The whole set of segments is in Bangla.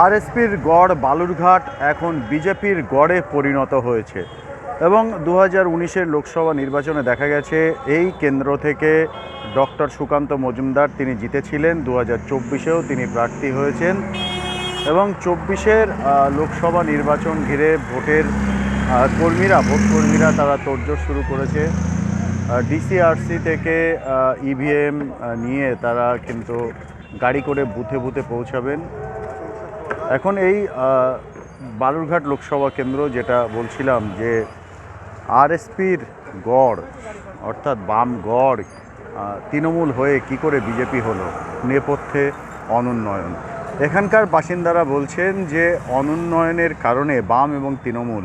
আরএসপির গড় বালুরঘাট এখন বিজেপির গড়ে পরিণত হয়েছে এবং দু হাজার উনিশের লোকসভা নির্বাচনে দেখা গেছে, এই কেন্দ্র থেকে ডক্টর সুকান্ত মজুমদার তিনি জিতেছিলেন দু হাজার চব্বিশেও তিনি প্রার্থী হয়েছেন এবং চব্বিশের লোকসভা নির্বাচন ঘিরে ভোটের কর্মীরা, ভোট কর্মীরা তারা তোড়জোড় শুরু করেছে। ডিসিআরসি থেকে ইভিএম নিয়ে তারা কিন্তু গাড়ি করে বুথে বুথে পৌঁছাবেন। এখন এই বালুরঘাট লোকসভা কেন্দ্র যেটা বলছিলাম যে আরএসপির গড়, অর্থাৎ বাম গড় তৃণমূল হয়ে কি করে বিজেপি হলো? নেপথ্যে অনুন্নয়ন। এখানকার বাসিন্দারা বলছেন যে অনুন্নয়নের কারণে বাম এবং তৃণমূল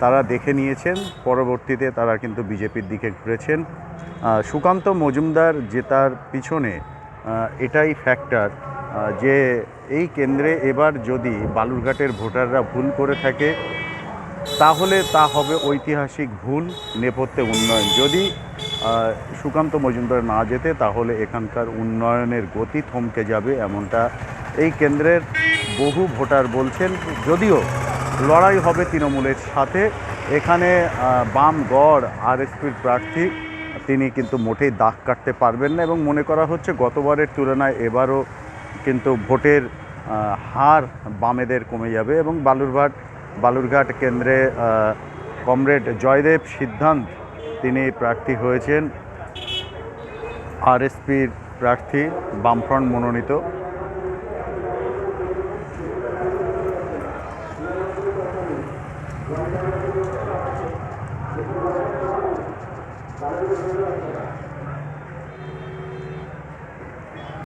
তারা দেখে নিয়েছেন, পরবর্তীতে তারা কিন্তু বিজেপির দিকে ঘুরেছেন। সুকান্ত মজুমদার জেতার পিছনে এটাই ফ্যাক্টর যে এই কেন্দ্রে এবার যদি বালুরঘাটের ভোটাররা ভুল করে থাকে, তাহলে তা হবে ঐতিহাসিক ভুল, নেপথ্যে উন্নয়ন। যদি সুকান্ত মজুমদার না যেতে তাহলে এখানকার উন্নয়নের গতি থমকে যাবে এমনটা এই কেন্দ্রের বহু ভোটার বলছেন। যদিও লড়াই হবে তৃণমূলের সাথে, এখানে বাম গড় আরএসপির প্রার্থী, তিনি কিন্তু মোটেই দাগ কাটতে পারবেন না এবং মনে করা হচ্ছে গতবারের তুলনায় এবারও কিন্তু ভোটের হার বামেদের কমে যাবে এবং বালুরঘাট বালুরঘাট কেন্দ্রে কমরেড জয়দেব সিদ্ধান্ত তিনি প্রার্থী হয়েছেন। আরএসপির প্রার্থী বামফ্রন্ট মনোনীত।